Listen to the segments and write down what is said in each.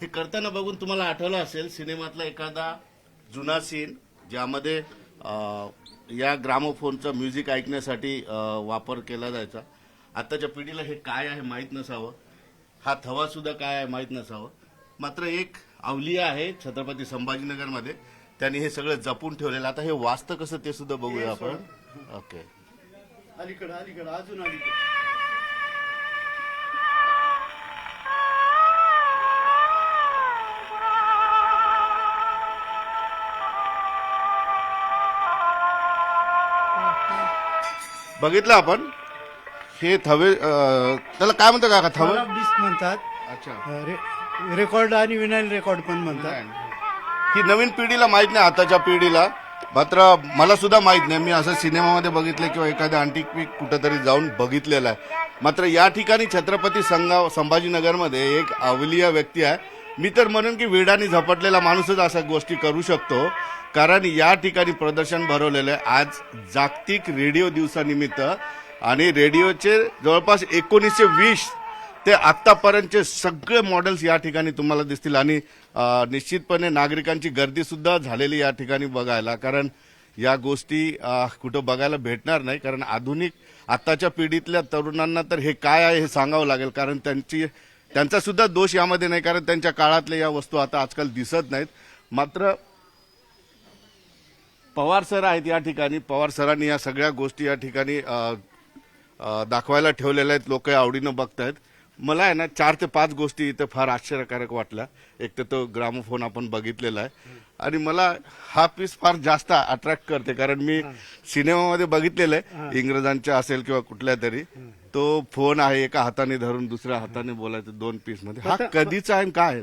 हे करताना बघून तुम्हाला आठवलं असेल सिनेमातला एखादा जुना सीन ज्यामध्ये या ग्रामोफोनचं म्युझिक ऐकण्यासाठी वापर केला जायचा. आताच्या पिढीला हे काय आहे माहीत नसावं. हा थवा सुद्धा काय आहे माहीत नसावं. मात्र एक अवलिया आहे छत्रपती संभाजीनगरमध्ये. त्यांनी हे सगळं जपून ठेवलेलं. आता हे वाचतं कसं ते सुद्धा बघूया आपण. ओके अलीकडं अलीकडं अजून अलीकडं. बघितलं आपण. हे थवे अं, त्याला काय म्हणतं काका थवं? डिस्क म्हणतात. अच्छा. अं, रे- रेकॉर्ड आणि विनाईल रेकॉर्ड पण म्हणतात. ही नवीन पिढीला माहीत नाही आताच्या पिढीला. मात्र मला सुद्धा माहीत नाही. मी असं सिनेमामध्ये बघितलं किंवा एखाद्या अँटिक पीक कुठेतरी जाऊन बघितलेलं आहे. मात्र या ठिकाणी छत्रपती संगा संभाजीनगरमध्ये एक अवलिया व्यक्ती आहे. मी तर म्हणून की वेडाने झपटलेला माणूसच अशा गोष्टी करू शकतो. कारण या ठिकाणी प्रदर्शन भरवलेलं आहे. आज जागतिक रेडिओ दिवसानिमित्त आणि रेडिओचे जवळपास एकोणीसशे वीस ते आत्तापर्यंतचे सगळे मॉडेल्स या ठिकाणी तुम्हाला दिसतील. आणि निश्चितपणे नागरिकांची गर्दीसुद्धा झालेली या ठिकाणी बघायला. कारण या गोष्टी कुठं बघायला भेटणार नाही. कारण आधुनिक आत्ताच्या पिढीतल्या तरुणांना तर हे काय आहे हे सांगावं लागेल. कारण त्यांची त्यांचा सुद्धा दोष यामध्ये नाही. कारण त्यांच्या काळातल्या या वस्तू आता आजकाल दिसत नाहीत. मात्र पवार सर आहेत या ठिकाणी. पवार सरांनी या सगळ्या गोष्टी या ठिकाणी दाखवायला ठेवलेल्या आहेत. लोक आवडीनं बघतायत. मला आहे ना चार ते पाच गोष्टी इथं फार आश्चर्यकारक वाटल्या. एक तर तो ग्रामोफोन आपण बघितलेला आहे. आणि मला हा पीस फार जास्त अट्रॅक्ट करते. कारण मी सिनेमामध्ये बघितलेलं आहे. इंग्रजांच्या असेल किंवा कुठल्या तरी. तो फोन आहे एका हाताने धरून दुसऱ्या हाताने बोलायचं दोन पीसमध्ये. हा कधीचा आहे काय आहे?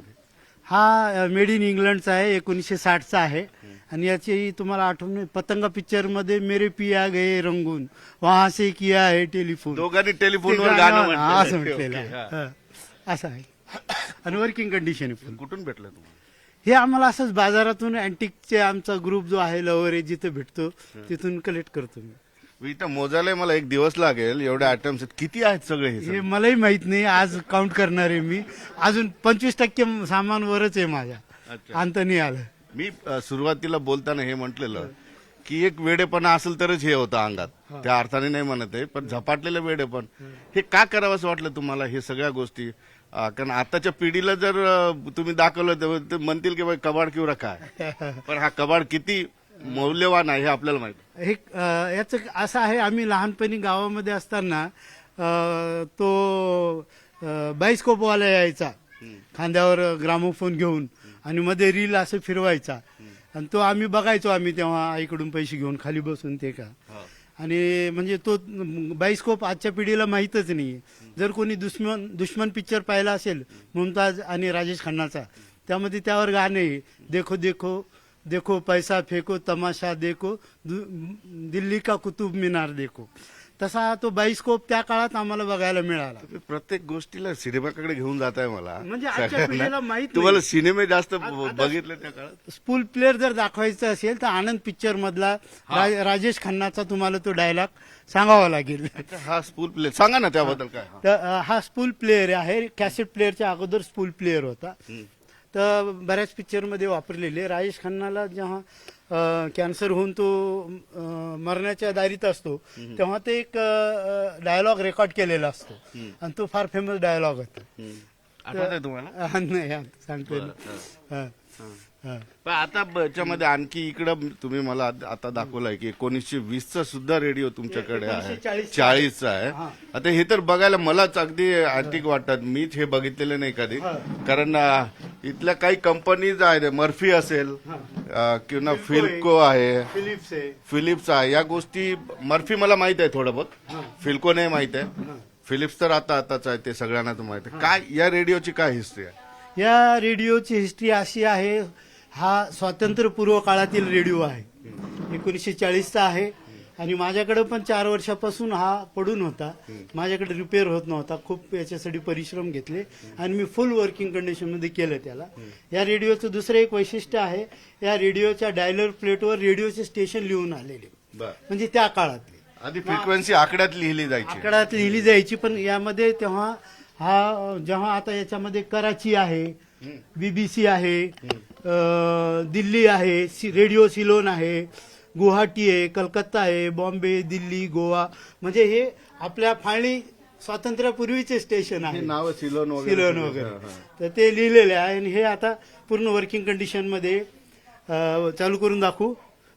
हा मेड इन इंग्लंडचा आहे एकोणीसशे साठचा आहे आणि याची तुम्हाला आठवण पतंगा पिक्चरमध्ये मेरे पिया गए रंगून वहां से किया है टेलिफोन दोघांनी ते टेलिफोनवर गाणं- हा, असं म्हटलेलं आहे. आहे. हा. असं आहे आणि वर्किंग कंडिशन आहे. कुठून भेटलं तुम्हाला हे आम्हाला असंच बाजारातून अँटिकचे आमचा ग्रुप जो आहे लवर आहे जिथे भेटतो तिथून कलेक्ट करतो मी इथं मोजायला मला एक दिवस लागेल एवढे आयटम्स आहेत. किती आहेत सगळे हे हे सगळे? मलाही माहीत नाही आज काउंट करणार आहे मी. अजून पंचवीस टक्के सामान वरच आहे माझ्या. अच्छा. अंत नाही आलं. मी अ, सुरुवातीला बोलताना हे म्हटलेलं की एक वेडेपणा असेल तरच हे होतं अंगात. त्या अर्थाने नाही म्हणत आहे पण झपाटलेलं वेडेपण. हे का करावं असं वाटलं तुम्हाला हे सगळ्या गोष्टी? अ, कारण आताच्या पिढीला जर अ, तुम्ही दाखवलं तर ते म्हणतील की बाई कबाड किंवा काय पण हा कबाड किती मौल्यवान आहे हे आपल्याला माहिती हे अं, याचं असं आहे आम्ही लहानपणी गावामध्ये असताना अं, तो बाईस्कोपवाला यायचा. खांद्यावर ग्रामोफोन घेऊन आणि मध्ये रील असं फिरवायचा. आणि तो आम्ही बघायचो आम्ही तेव्हा आईकडून पैसे घेऊन खाली बसून ते का. आणि म्हणजे तो बाईस्कोप आजच्या पिढीला माहीतच नाही जर कोणी दुश्मन दुश्मन पिक्चर पाहिला असेल मुमताज आणि राजेश खन्नाचा त्यामध्ये त्यावर गाणे. देखो देखो देखो पैसा फेको तमाशा देखो दिल्ली का कुतुब मिनार देखो। तसा तो बाईस्कोप त्या काळात आम्हाला बघायला मिळाला. प्रत्येक गोष्टीला सिनेमाकडे घेऊन जात आहे मला. म्हणजे आजच्या सगळ्यांना. पिढीला माहीत. तुम्हाला सिनेमे जास्त बघितले त्या काळात? स्पूल प्लेअर जर दाखवायचं असेल तर आनंद पिक्चर मधला राजेश खन्नाचा तुम्हाला तो डायलॉग सांगावा लागेल. हा स्कूल प्ले सांगा ना त्याबद्दल काय? हा. हा स्पूल प्लेअर आहे. कॅसेट प्लेअरच्या अगोदर स्पूल प्लेअर होता. तर बऱ्याच पिक्चरमध्ये वापरलेले. राजेश खन्नाला जेव्हा कॅन्सर होऊन तो मरण्याच्या दारीत असतो तेव्हा ते एक डायलॉग रेकॉर्ड केलेला असतो. आणि तो फार फेमस डायलॉग होता. तुम्हाला? नाही हा. पण आता ब- याच्यामध्ये आणखी इकडं तुम्ही मला आत- आता दाखवलंय की एकोणीसशे वीसचा सुद्धा रेडिओ तुमच्याकडे आहे. 1940 चा चाळीसचा आहे. आता हे तर बघायला मलाच अगदी अँटिक वाटतात. मीच हे बघितलेलं नाही कधी. कारण अं, इथल्या काही कंपनीज आहेत. मर्फी असेल अं, किंवा फिल्को आहे. फिलिप्स आहे. फिलिप्स आहे. या गोष्टी मर्फी मला माहीत आहे थोडं बघ. फिल्को नाही माहीत आहे. फिलिप्स तर आता आताच आहे. ते सगळ्यांना माहीत आहे. काय या रेडिओची काय हिस्ट्री आहे? या रेडिओची हिस्ट्री अशी आहे हा स्वातंत्र्यपूर्व काळातील रेडिओ आहे. एकोणीसशे चाळीसचा आहे. आणि माझ्याकडे पण चार वर्षापासून हा पडून होता. माझ्याकडे रिपेअर होत नव्हता. खूप याच्यासाठी परिश्रम घेतले. आणि मी फुल वर्किंग कंडिशनमध्ये केलं त्याला. या रेडिओचं दुसरं एक वैशिष्ट्य आहे या रेडिओच्या डायलर प्लेटवर रेडिओचे स्टेशन लिहून आलेले. म्हणजे त्या काळातले. आधी फ्रिक्वेन्सी आकड्यात लिहिली जायची. आकडात लिहिली जायची पण यामध्ये तेव्हा हा जेव्हा आता याच्यामध्ये कराची आहे बीबीसी आहे दिल्ली आहे सि- रेडिओ सिलोन आहे गुवाहाटी आहे कलकत्ता आहे बॉम्बे दिल्ली गोवा. म्हणजे हे आपल्या फाळणी स्वातंत्र्यापूर्वीचे स्टेशन आहे. नाव सिलोन वगैरे सिलोन. वगैरे. तर ते लिहिलेले आहे आणि हे आता पूर्ण वर्किंग कंडिशनमध्ये चालू करून दाखवू.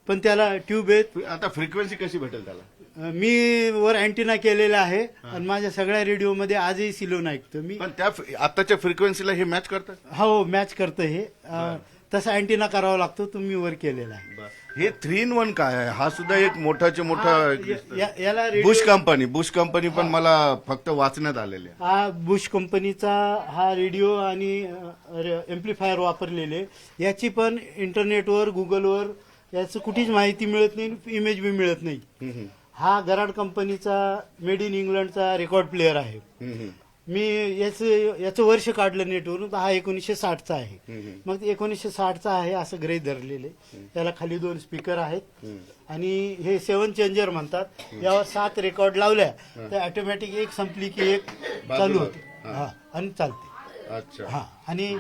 पण त्याला ट्यूब आहेत आता फ्रिक्वेन्सी कशी भेटेल त्याला? मी वर अँटिना केलेला आहे आणि माझ्या सगळ्या रेडिओमध्ये आजही सिलोन ऐकतो मी. पण त्या आताच्या फ्रिक्वेन्सीला हे मॅच करतात हो मॅच करतं हे. तसा अँटिना करावा लागतो तुम्ही वर केलेला आहे. हे थ्री इन वन काय आहे? हा सुद्धा एक मोठाचे मोठा या- या- याला radio- Bush company Bush company पण मला फक्त वाचण्यात आलेली आहे. हा बुश कंपनीचा हा रेडिओ आणि एम्प्लिफायर वापरलेले याची पण इंटरनेटवर गुगलवर याचं कुठेच माहिती मिळत नाही इमेज बी मिळत नाही. हम्म, हा गराड कंपनीचा मेड इन इंग्लंडचा रेकॉर्ड प्लेअर आहे. हम्म, हम्म. मी याचं याचं वर्ष काढलं नेटवरून तर हा एकोणीसशे साठचा आहे. मग एकोणीसशे साठचा आहे असं ग्रही धरलेले. त्याला खाली दोन स्पीकर आहेत. आणि हे सेवन चेंजर म्हणतात. यावर सात रेकॉर्ड लावल्या तर ऑटोमॅटिक एक संपली की एक चालू होते. हा. आणि चालते. अच्छा. हा आणि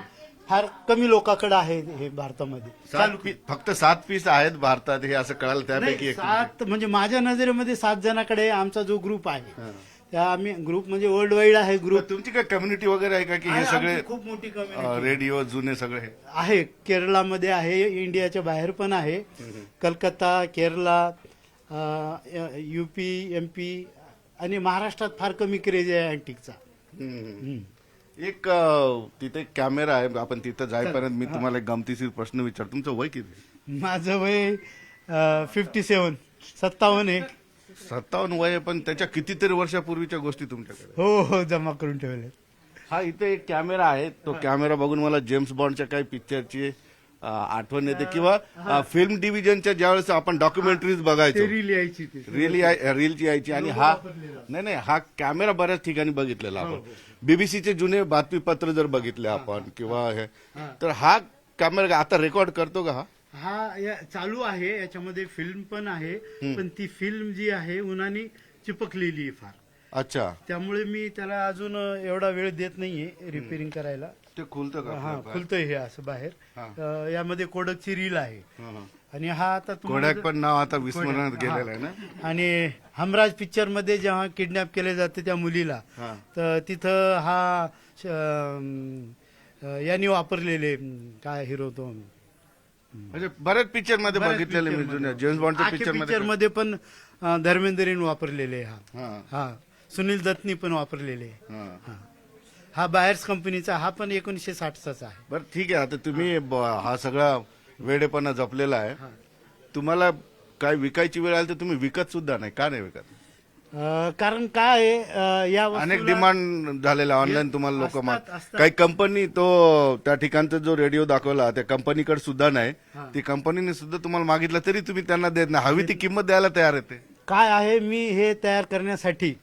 फार कमी लोकांकडे आहे हे भारतामध्ये. फक्त सात पीस आहेत भारतात हे असं कळालं त्यापैकी सात म्हणजे माझ्या नजरेमध्ये सात जणांकडे आमचा जो ग्रुप आहे त्या आम्ही ग्रुप म्हणजे वर्ल्ड वाईड आहे ग्रुप तुमची काय कम्युनिटी वगैरे आहे का की हे सगळे खूप मोठी कम्युनिटी रेडिओ जुने सगळे हे? आहे केरळामध्ये आहे इंडियाच्या बाहेर पण आहे. Calcutta Kerala UP M P आणि महाराष्ट्रात फार कमी क्रेज आहे अँटिकचा हम्म. एक अ, तिथे कॅमेरा आहे आपण तिथं जाईपर्यंत मी तुम्हाला एक गमतीशीर प्रश्न विचार तुमचं वय किती? माझं वय फिफ्टी सेवन सत्तावन्न आहे. सत्तावन्न वय आहे, पण त्याच्या कितीतरी वर्षापूर्वीच्या गोष्टी तुमच्याकडे हो हो जमा करून ठेवले हा इथे एक कॅमेरा आहे. तो कॅमेरा बघून मला जेम्स बॉन्डच्या काही पिक्चरची अ, आठवण येते. किंवा फिल्म डिव्हिजनच्या ज्यावेळेस आपण डॉक्युमेंटरीज बघायचो. रील यायची ती. रील याय- रीलची यायची. आणि हा नाही नाही हा कॅमेरा बऱ्याच ठिकाणी बघितलेला आपण. बीबीसीचे जुने बातमीपत्र जर बघितले आपण किंवा हे तर हा कॅमेरा आता रेकॉर्ड करतो का हा? हा या- चालू आहे याच्यामध्ये फिल्म पण आहे पण ती फिल्म जी आहे उन्हाने चिपकलेली आहे फार. अच्छा. त्यामुळे मी त्याला अजून एवढा वेळ देत नाहीये रिपेअरिंग करायला. ते खुलतं का हा आपलं? खुलतंय हे असं बाहेर. अं, यामध्ये कोडकची रील आहे. आणि हा आता तुम्हाला कोडॅक पण नाव आता विस्मरणात गेलेलं आहे ना? आणि हमराज पिक्चरमध्ये जेव्हा किडनॅप केले जाते त्या मुलीला हा. तर तिथं हा श- अं, यांनी वापरलेले अं, काय हिरो तो? म्हणजे बऱ्याच पिक्चरमध्ये बऱ्याच बघितलेले मी picture जुन्या मध्ये. जेम्स बॉन्डच्या पिक्चर पिक्चरमध्ये मध्ये पण अं, धर्मेंद्रने वापरलेले हा. हा, हा. सुनील दत्तनी पण वापरलेले. हा. हा. हा बायर्स कंपनीचा हा पण एकोणीसशे साठचाच आहे. बरं ठीक आहे. आता तुम्ही ब- हा सगळा वेडेपणा जपलेला आहे. तुम्हाला काय विकायची वेळ आली तर तुम्ही विकत सुद्धा नाही. का नाही विकत? अं, कारण काय आहे, अं, या अनेक वस्तूला- डिमांड झालेला ऑनलाईन तुम्हाला लोक असतात, माग असतात. काही कंपनी तो त्या ठिकाणचा जो रेडिओ दाखवला त्या कंपनीकडे सुद्धा नाही. ती कंपनीने सुद्धा तुम्हाला मागितलं तरी तुम्ही त्यांना देत नाही. हवी ती किंमत द्यायला तयार येते काय आहे मी हे तयार करण्यासाठी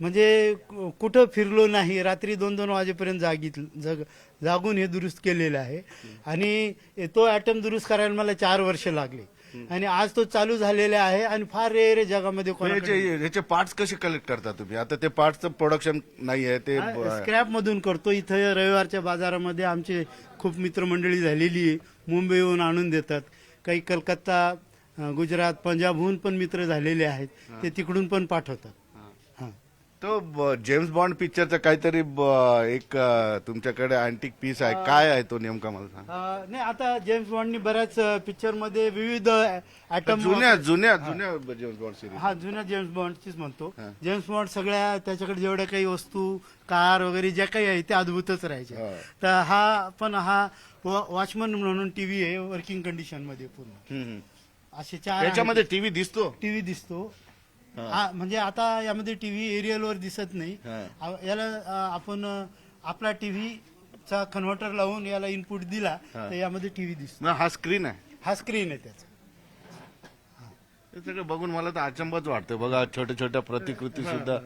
म्हणजे कु- कुठं फिरलो नाही रात्री दोन दोन वाजेपर्यंत जागीत जग जागून हे दुरुस्त केलेलं आहे. आणि तो ॲटम दुरुस्त करायला मला चार वर्ष लागले. आणि आज तो चालू झालेला आहे आणि फार रेअर जगामध्ये कोणाकडे याचे याचे पार्ट्स कसे कलेक्ट करता तुम्ही? आता ते पार्ट्सचं प्रोडक्शन नाही आहे ते स्क्रॅप मधून करतो. इथं रविवारच्या बाजारामध्ये आमचे खूप मित्रमंडळी झालेली आहे मुंबईहून आणून देतात. काही कलकत्ता अं, गुजरात पंजाबहून पण मित्र झालेले आहेत. ते तिकडून पण पाठवतात. तो जेम्स बॉन्ड पिक्चरचा काहीतरी ब- एक अ, तुमच्याकडे अँटिक पीस आहे. काय आहे तो नेमका मला सांग. अं, नाही आता जेम्स बॉन्डनी बऱ्याच पिक्चरमध्ये विविध ऍटम जुन्या जुन्या जुन्या जेम्स बॉन्ड सिरीज हा जुन्या जेम्स बॉन्डचीच म्हणतो. हा. जेम्स बॉन्ड सगळ्या त्याच्याकडे जेवढ्या काही वस्तू कार वगैरे ज्या काही आहे ते अद्भुतच राहायच्या हा. तर हा पण हा वॉचमन म्हणून टीव्ही आहे वर्किंग कंडिशनमध्ये पूर्ण. असे चार याच्यामध्ये टीव्ही दिसतो? टीव्ही दिसतो. हा, म्हणजे आता यामध्ये टीव्ही एरियलवर दिसत नाही. आ- याला आपण अं, आपला टीव्ही चा कन्व्हर्टर लावून याला इनपुट दिला तर यामध्ये टीव्ही दिसतो. मग हा स्क्रीन आहे. हा स्क्रीन आहे त्याचा. हे सगळं बघून मला तर अचंबाच वाटतंय. बघा छोट्या छोट्या प्रतिकृती सुद्धा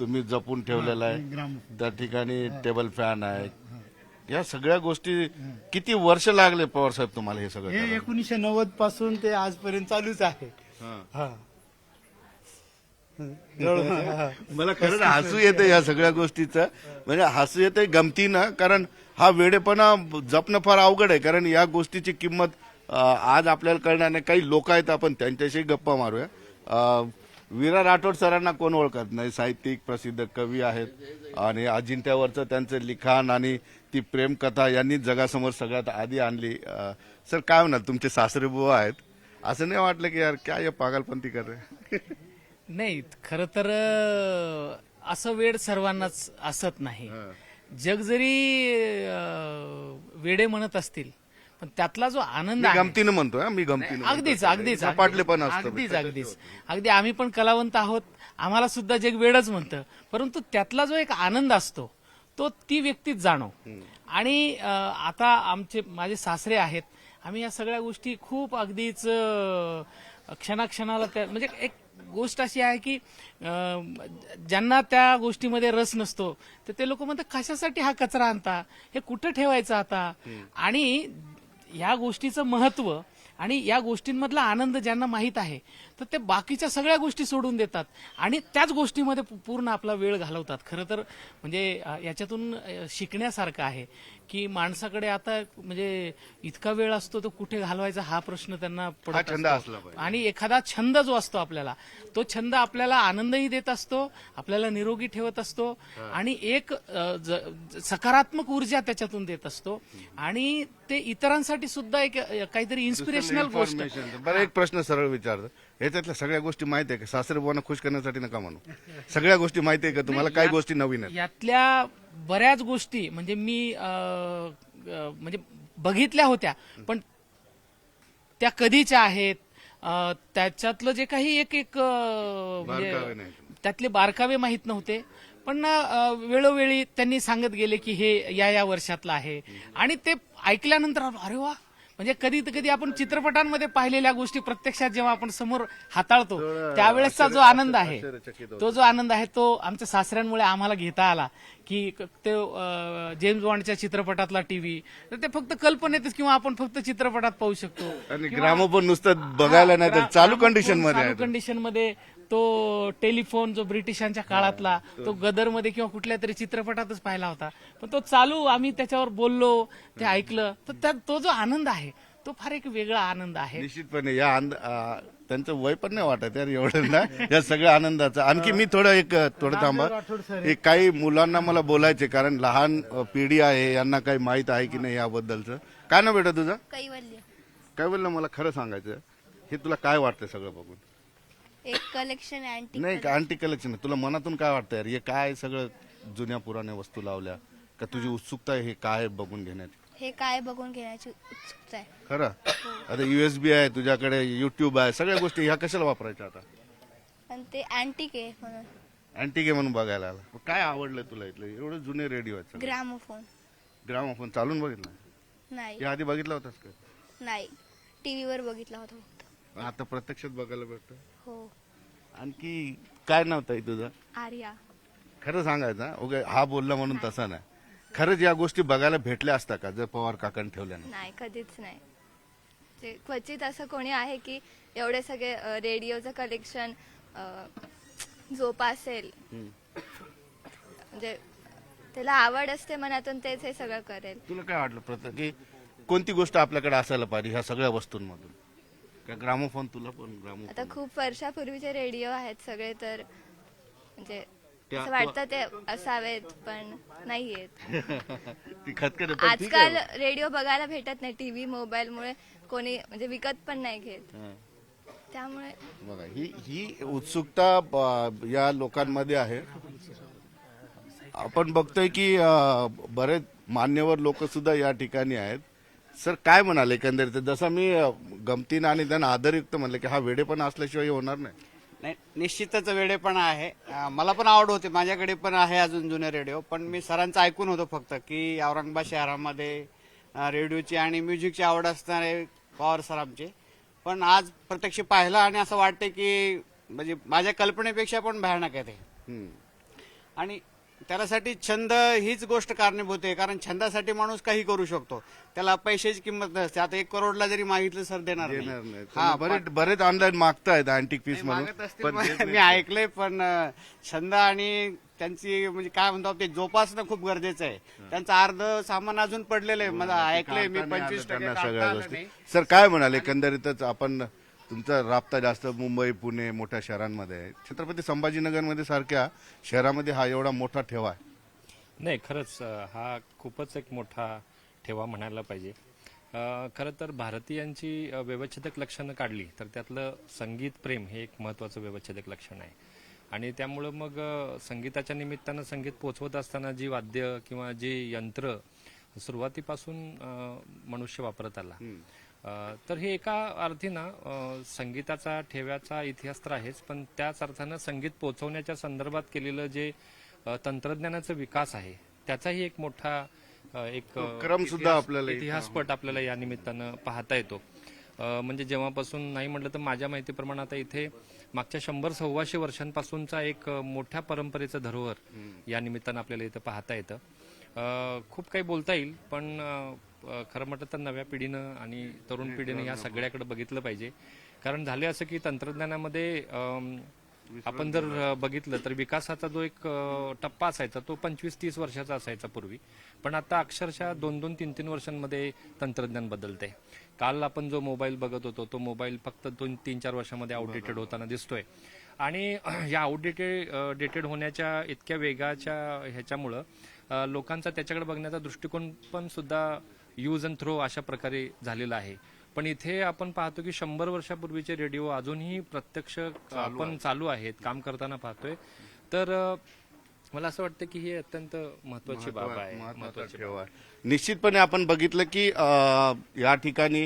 तुम्ही जपून ठेवलेल्या आहे. त्या ठिकाणी टेबल फॅन आहे. या सगळ्या गोष्टी किती वर्ष लागले पवार साहेब तुम्हाला हे सगळं हे करायला? एकोणीसशे नव्वदपासून ते आजपर्यंत चालूच आहे. हा. मला खरंच हसू येतं या सगळ्या गोष्टीचं. म्हणजे हसू येते गमतीनं कारण हा वेडेपणा जपणं फार अवघड आहे. कारण या गोष्टीची किंमत आज आपल्याला कळणार नाही. काही लोक आहेत आपण त्यांच्याशी गप्पा मारूया. विरा राठोड सरांना कोण ओळखत नाही? साहित्यिक प्रसिद्ध कवी आहेत. आणि अजिंठ्यावरचं त्यांचं लिखाण आणि ती प्रेमकथा यांनी जगासमोर सगळ्यात आधी आणली. सर काय म्हणाल? तुमचे सासरे बुवा आहेत. असं नाही वाटलं की यार काय पागलपंथी कर रहे नाही खरं तर अं, असं वेळ सर्वांनाच असत नाही. जग जरी अं, वेडे म्हणत असतील पण त्यातला जो आनंद मी आहे गमतीनं म्हणतोय हा, मी गमतीनं अगदीच म्हणतोय. अगदीच असतं. अगदीच अगदीच. अगदी आम्ही पण कलावंत आहोत आम्हाला सुद्धा जग वेळच म्हणतं. परंतु त्यातला जो एक आनंद असतो तो ती व्यक्तीच जाणो. आणि अं, आता आमचे माझे सासरे आहेत आम्ही या सगळ्या गोष्टी खूप अगदीच क्षणाक्षणाला त्या म्हणजे एक गोष्ट अशी आहे की ज्यांना त्या गोष्टीमध्ये रस नसतो तर ते लोक म्हणतात कशासाठी हा कचरा आणता? हे कुठं ठेवायचं आता? आणि या गोष्टीचं महत्त्व आणि या गोष्टींमधला आनंद ज्यांना माहीत आहे तर ते बाकीच्या सगळ्या गोष्टी सोडून देतात. आणि त्याच गोष्टीमध्ये पूर्ण आपला वेळ घालवतात. खरं तर म्हणजे याच्यातून शिकण्यासारखं आहे. की माणसाकडे आता म्हणजे इतका वेळ असतो तो कुठे घालवायचा हा प्रश्न त्यांना हा पडत छंद असतो. असला पाहिजे. आणि एखादा छंद जो असतो आपल्याला तो छंद आपल्याला आनंदही देत असतो आपल्याला निरोगी ठेवत असतो आणि एक अ, ज- ज- सकारात्मक ऊर्जा त्याच्यातून देत असतो. आणि ते इतरांसाठी सुद्धा एक अ, काहीतरी इन्स्पिरेशनल गोष्ट. बरं एक प्रश्न सरळ विचारतो. ह्याच्यातल्या सगळ्या गोष्टी माहिती आहे का? सासरे बुवांना खुश करण्यासाठी नका म्हणू. सगळ्या गोष्टी माहिती आहे का? तुम्हाला काही गोष्टी नवीन आहेत. यातल्या बऱ्याच गोष्टी म्हणजे मी म्हणजे बघितल्या होत्या पण त्या कधीच्या आहेत? त्याच्यातलं जे काही एक एक म्हणजे. त्यातले बारकावे माहीत नव्हते. पण वेळोवेळी त्यांनी सांगत गेले की हे या या वर्षातलं आहे. आणि ते ऐकल्यानंतर अरे वा म्हणजे कधी कधी आपण चित्रपटांमध्ये पाहिलेल्या गोष्टी प्रत्यक्षात जेव्हा आपण समोर हाताळतो त्यावेळेसचा जो आनंद आहे. तो जो आनंद आहे तो आमच्या सासऱ्यांमुळे आम्हाला घेता आला की ते जेम्स बॉन्डच्या चित्रपटातला टीव्ही तर ते फक्त कल्पनेतच किंवा आपण फक्त चित्रपटात पाहू शकतो. आणि ग्रामोफोन नुसतं बघायला नाही तर चालू कंडिशनमध्ये चालू कंडिशनमध्ये तो टेलिफोन जो ब्रिटिशांच्या काळातला तो गदरमध्ये किंवा कुठल्या तरी चित्रपटातच पाहिला होता. पण तो चालू आम्ही त्याच्यावर बोललो ते ऐकलं. तर त्या तो जो आनंद आहे तो फार एक वेगळा आनंद आहे. निश्चितपणे या आनंद आ, त्यांचं वय पण नाही वाटत यार एवढं ना. या सगळ्या आनंदाचं. आणखी मी थोडं एक थोडं थांबा. एक काही मुलांना मला बोलायचे कारण लहान पिढी आहे यांना काही माहीत आहे की नाही याबद्दलचं. काय ना बेटा तुझं? कैवल्य. काय बोललं मला खरं सांगायचं हे तुला काय वाटतं सगळं बघून? एक कलेक्शन अँटिक नाही अँटी कलेक्शन तुला मनातून काय वाटतं यार? हे काय सगळं जुन्या पुराण्या वस्तू लावल्या? का तुझी उत्सुकता आहे हे काय बघून घेण्याची? हे काय बघून घेण्याची उत्सुकता आहे. खरं? आता युएसबी आहे तुझ्याकडे युट्यूब आहे सगळ्या गोष्टी ह्या कशाला वापरायच्या आता? पण ते अँटिक आहे म्हणून. अँटिक आहे म्हणून बघायला आला. काय आवडलं तुला इथलं? एवढं जुने रेडिओ आहेत. ग्रामोफोन ग्रामोफोन चालून बघितलं? नाही. या आधी बघितला होतास का? नाही. टीव्हीवर बघितला होता फक्त. आता प्रत्यक्षात बघायला भेटतं? हो. आणखी काय नव्हतं तुझं? आर्या. खरं सांगायचं हा? उगा हा बोलला म्हणून तसा नाही. खरंच या गोष्टी बघायला भेटल्या असता का जर पवार काकांनी ठेवल्या ना नाही कधीच नाही. ते क्वचित असं कोणी आहे की एवढे सगळे अ, रेडिओचं कलेक्शन जोपासेल म्हणजे त्याला आवड असते मनातून तेच हे सगळं करेल. तुला काय वाटलं प्रत्येक की कोणती गोष्ट आपल्याकडे असायला पाहिजे ह्या सगळ्या वस्तूंमधून? काय ग्रामोफोन तुला पण आता ग्रामोफोन खूप वर्षापूर्वीचे रेडिओ आहेत सगळे तर म्हणजे त्या- असं वाटतं ते असावेत पण नाही आहेत ती खतखत आहे, पण ठीक आजकाल आहे. रेडिओ बघायला भेटत नाही टीव्ही मोबाईल मुळे कोणी म्हणजे विकत पण नाही घेत. हा. त्यामुळे बघा ही ही उत्सुकता ब- या लोकांमध्ये आहे. आपण बघतोय की अ, बरेच मान्यवर लोक सुद्धा या ठिकाणी आहेत. सर काय म्हणाले एकंदरीत? जसं मी गमतीनं आणि त्यांना आदरयुक्त म्हणलं की हा वेडेपणा असल्याशिवाय होणार नाही. नाही निश्चितच वेळेपणा आहे. अं, मला पण आवड होती. माझ्याकडे पण आहे अजून जुने रेडिओ. पण मी सरांचं ऐकून होतो फक्त की औरंगाबाद शहरामध्ये अं, रेडिओची आणि म्युझिकची आवड असणारे पवार सर आमचे. पण आज प्रत्यक्ष पाहिलं आणि असं वाटतं की म्हणजे माझ्या कल्पनेपेक्षा पण भयानक आहे ते. हम्म. आणि त्यासाठी छंद हीच गोष्ट कारणीभूत आहे. कारण छंदासाठी माणूस काही करू शकतो. त्याला पैशाची किंमत नसते. आता एक करोडला जरी मागितलं सर देणार देणार नाही. नाही हा बरेच बरेच ऑनलाईन मागतायत अँटिक पीस मागत म्हणून असतील पण देत मी. ऐकलंय पण अं, छंद आणि त्यांची म्हणजे काय म्हणतो ते जोपासणं खूप गरजेचं आहे. त्यांचं अर्ध सामान अजून पडलेलं आहे. मला ऐकलंय मी पंचवीस टक्के त्यांना काढता सगळ्या आलं गोष्टी. नाही. सर काय म्हणाले? एकंदरीतच आपण तुमचा राबता जास्त मुंबई पुणे मोठ्या शहरांमध्ये आहे. छत्रपती संभाजीनगरमध्ये सारख्या शहरामध्ये हा एवढा मोठा ठेवा आहे. नाही खरंच हा खूपच एक मोठा ठेवा म्हणायला पाहिजे. खरं तर भारतीयांची व्यवच्छेदक लक्षणं काढली तर त्यातलं संगीत प्रेम हे एक महत्वाचं व्यवच्छेदक लक्षण आहे. आणि त्यामुळं मग संगीताच्या निमित्तानं संगीत पोचवत असताना जी वाद्य किंवा जी यंत्र सुरुवातीपासून मनुष्य वापरत आला. तर हे एका अर्थीनं अ, संगीताचा ठेव्याचा इतिहास तर आहेच पण त्याच अर्थानं संगीत पोचवण्याच्या संदर्भात केलेलं जे तंत्रज्ञानाचा विकास आहे त्याचाही एक मोठा एक क्रम सुद्धा आपल्याला इतिहासपट आपल्याला या निमित्तानं पाहता येतो. म्हणजे जेव्हापासून नाही म्हटलं तर माझ्या माहितीप्रमाणे आता इथे मागच्या शंभर सव्वाशे वर्षांपासूनचा एक मोठ्या परंपरेचं धरोहर या निमित्तानं आपल्याला इथं पाहता येतं. खूप काही बोलता येईल पण खरं म्हटलं तर नव्या पिढीनं आणि तरुण पिढीनं या सगळ्याकडे बघितलं पाहिजे. कारण झाले असं की तंत्रज्ञानामध्ये आपण जर बघितलं तर विकासाचा जो एक टप्पा असायचा तो पंचवीस तीस वर्षाचा असायचा पूर्वी. पण आता अक्षरशः दोन दोन तीन तीन वर्षांमध्ये तंत्रज्ञान बदलते काल आपण जो मोबाईल बघत होतो तो मोबाईल फक्त दोन तीन चार वर्षामध्ये आउटडेटेड होताना दिसतोय. आणि या आउटडेटेड डेटेड होण्याच्या इतक्या वेगाच्या ह्याच्यामुळं लोकांचा त्याच्याकडे बघण्याचा दृष्टिकोन पण सुद्धा यूज अँड थ्रो अशा प्रकारे झालेला आहे. पण इथे आपण पाहतो की शंभर वर्षापूर्वीचे रेडिओ अजूनही प्रत्यक्ष आपण चालू आहेत काम करताना पाहतोय. तर मला असं वाटतं की ही अत्यंत महत्वाची बाब आहे. महत्त्वाचा ठेवा. निश्चितपणे आपण बघितलं की या ठिकाणी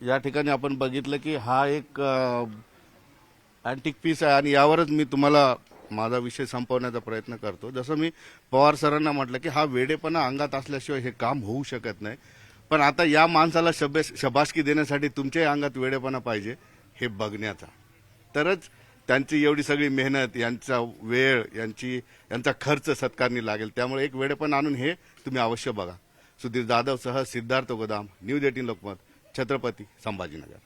या ठिकाणी आपण बघितलं की हा एक अँटिक पीस आहे आणि यावरच मी तुम्हाला माझा विषय संपवण्याचा प्रयत्न करतो. जसं मी पवार सरांना म्हटलं की हा वेडेपणा अंगात असल्याशिवाय हे काम होऊ शकत नाही. पण आता या माणसाला शबेस शबासकी देण्यासाठी तुमच्याही अंगात वेडेपणा पाहिजे हे बघण्याचा. तरच त्यांची एवढी सगळी मेहनत यांचा वेळ यांची यांचा खर्च सत्कारणी लागेल. त्यामुळे एक वेडेपण आणून हे तुम्ही अवश्य बघा. सुधीर जाधवसह सिद्धार्थ गोदाम न्यूज एटीन लोकमत छत्रपती संभाजीनगर.